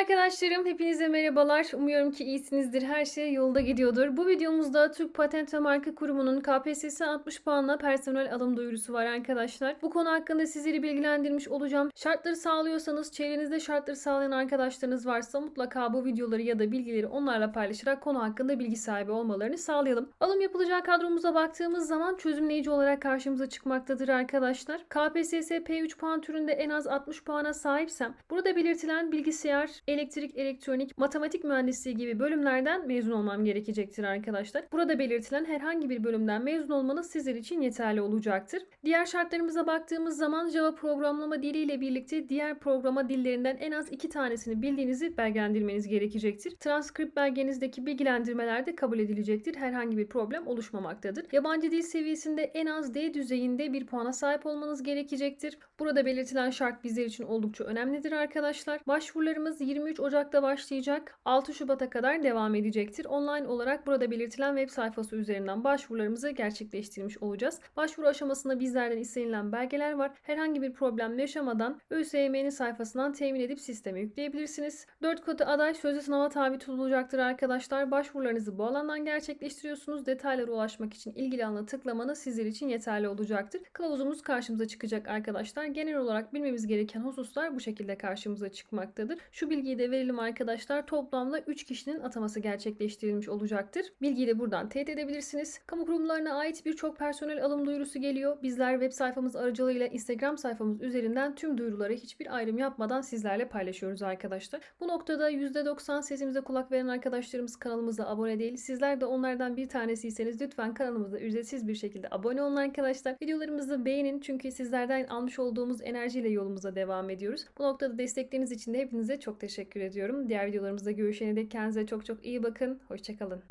arkadaşlarım, hepinize merhabalar. Umuyorum ki iyisinizdir, her şey yolunda gidiyordur. Bu videomuzda Türk Patent ve Marka Kurumu'nun KPSS 60 puanla personel alım duyurusu var arkadaşlar. Bu konu hakkında sizleri bilgilendirmiş olacağım. Şartları sağlıyorsanız, çevrenizde şartları sağlayan arkadaşlarınız varsa mutlaka bu videoları ya da bilgileri onlarla paylaşarak konu hakkında bilgi sahibi olmalarını sağlayalım. Alım yapılacağı kadromuza baktığımız zaman çözümleyici olarak karşımıza çıkmaktadır arkadaşlar. KPSS P3 puan türünde en az 60 puana sahipsem, burada belirtilen bilgisayar, elektrik, elektronik, matematik mühendisliği gibi bölümlerden mezun olmam gerekecektir arkadaşlar. Burada belirtilen herhangi bir bölümden mezun olmanız sizler için yeterli olacaktır. Diğer şartlarımıza baktığımız zaman Java programlama diliyle birlikte diğer programa dillerinden en az iki tanesini bildiğinizi belgelendirmeniz gerekecektir. Transkript belgenizdeki bilgilendirmeler de kabul edilecektir. Herhangi bir problem oluşmamaktadır. Yabancı dil seviyesinde en az D düzeyinde bir puana sahip olmanız gerekecektir. Burada belirtilen şart bizler için oldukça önemlidir arkadaşlar. Başvurularımız 23 Ocak'ta başlayacak. 6 Şubat'a kadar devam edecektir. Online olarak burada belirtilen web sayfası üzerinden başvurularımızı gerçekleştirmiş olacağız. Başvuru aşamasında bizlerden istenilen belgeler var. Herhangi bir problem yaşamadan ÖSYM'nin sayfasından temin edip sisteme yükleyebilirsiniz. 4 kodu aday sözlü sınava tabi tutulacaktır arkadaşlar. Başvurularınızı bu alandan gerçekleştiriyorsunuz. Detaylara ulaşmak için ilgili alana tıklamanız sizler için yeterli olacaktır. Kılavuzumuz karşımıza çıkacak arkadaşlar. Genel olarak bilmemiz gereken hususlar bu şekilde karşımıza çıkmaktadır. Şu bilgiyi de verelim arkadaşlar. Toplamda 3 kişinin ataması gerçekleştirilmiş olacaktır. Bilgiyi de buradan teyit edebilirsiniz. Kamu kurumlarına ait birçok personel alım duyurusu geliyor. Bizler web sayfamız aracılığıyla Instagram sayfamız üzerinden tüm duyuruları hiçbir ayrım yapmadan sizlerle paylaşıyoruz arkadaşlar. Bu noktada %90 sesimize kulak veren arkadaşlarımız kanalımıza abone değil. Sizler de onlardan bir tanesiyseniz lütfen kanalımıza ücretsiz bir şekilde abone olun arkadaşlar. Videolarımızı beğenin çünkü sizlerden almış olduğumuz enerjiyle yolumuza devam ediyoruz. Bu noktada destekleriniz için de hepinize çok teşekkür ediyorum. Diğer videolarımızda görüşene dek kendinize çok çok iyi bakın. Hoşçakalın.